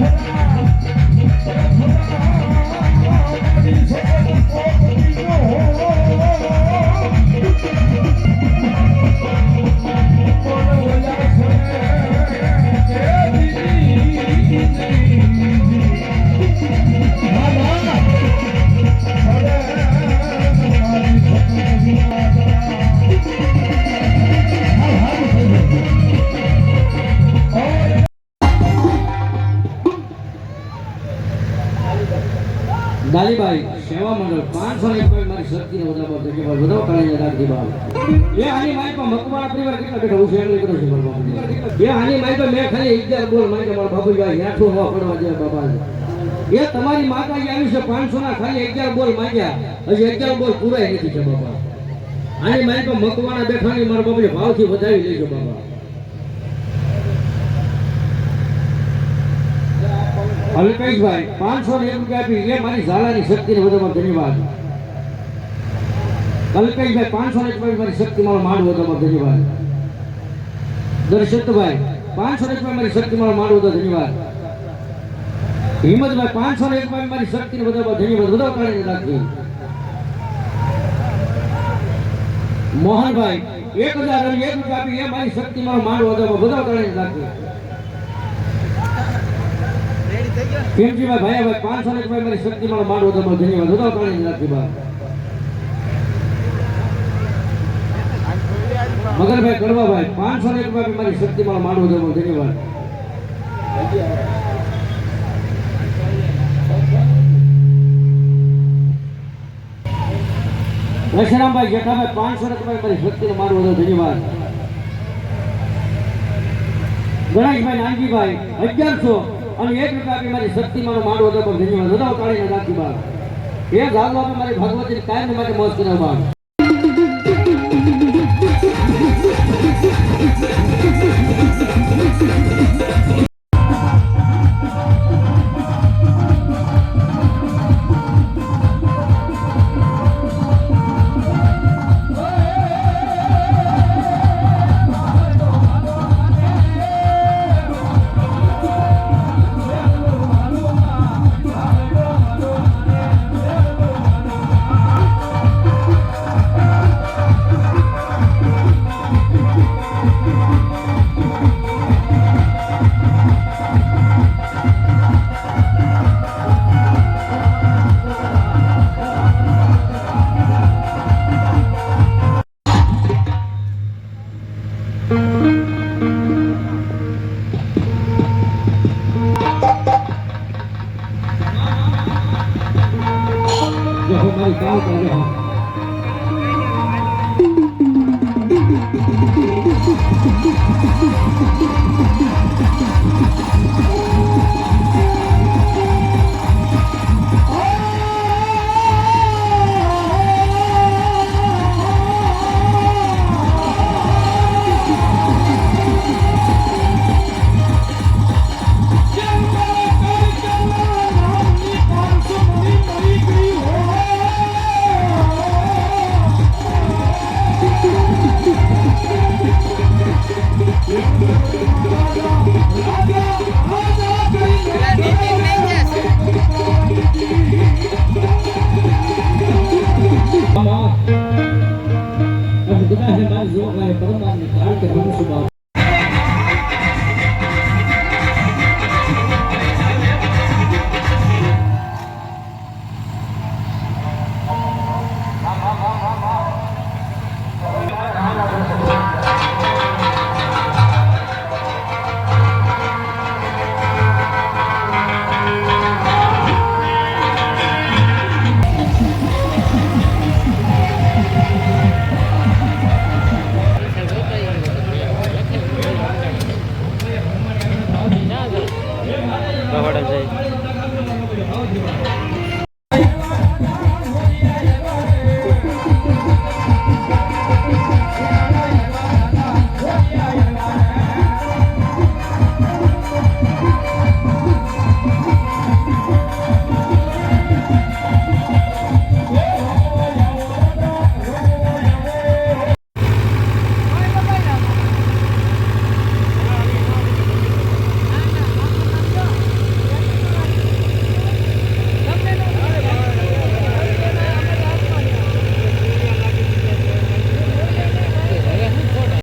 Oh, દાલીબાઈ સેવા મંડળ, પાંચસો ને એક મારી શક્તિને વધારવા છે કે વધારો કાઢીને રાખી બાપ એ હાની મારી પણ મકવાણા પરિવાર કેટલા બેઠા? હું શેર કરું છું, મારા બાપુ હાની મારી તો મેં ખાલી અગિયાર બોલ મારી મારા બાપુભાઈ હેઠું હોવા પડવા દે બાબા એ તમારી માતાજી આવી છે, પાંચસો ના ખાલી અગિયાર બોલ માંગ્યા. હજી અગિયાર બોલ પૂરાય નથી છે બાબા આની મારી તો મકવાણા બેઠાની મારા બાપુને ભાવથી વધાવી લેજો, બાપા. અલ્પેશભાઈ, પાંચસો ને એક રૂપિયા આપી. એ મારી ઝાલાની શક્તિને વધારવા ધન્યવાદ. કલ્પેશભાઈ પાંચસો ને એક રૂપિયા મારી શક્તિ મારો માંડ વધારવા ધન્યવાદ. દર્શિતભાઈ, પાંચસો ને એક રૂપિયા મારી શક્તિ મારો માંડ વધારવા ધન્યવાદ. હિંમતભાઈ, પાંચસો ને એક રૂપિયા મારી શક્તિને વધારવા ધન્યવાદ. વધારો કાઢીને રાખી મોહનભાઈ, એક હજાર અને એક રૂપિયા આપી. એ મારી શક્તિ મારો માંડ વધારવા વધારો કાઢીને રાખી કેમજીભાઈ ભાઈ ભાઈ પાંચસો ને રૂપિયા મારી શક્તિ માંડવો તમારો ધન્યવાદ. વધારો કાઢીને રાખી બા મગરભાઈ કડવાભાઈ, પાંચસો ને રૂપિયા મારી શક્તિ મારો માંડ વધારવા ધન્યવાદ. દશરામભાઈ જેઠાભાઈ, પાંચસો રૂપિયા મારી શક્તિનો મારો વધુ ધન્યવાદ. ગણેશભાઈ નાનજીભાઈ અગિયારસો. અને એક રૂપિયા આપી મારી શક્તિમાં મારો પણ ધન્યવાદ. વધારો કાઢીને રાખી બાળ. એ આપી મારી ભગવતી કાયમ માટે મોજ คนาอีกเก้าตัวเลยครับ મહારાજ યોગ પરમાત્મા કારણ કે મનુષ્ય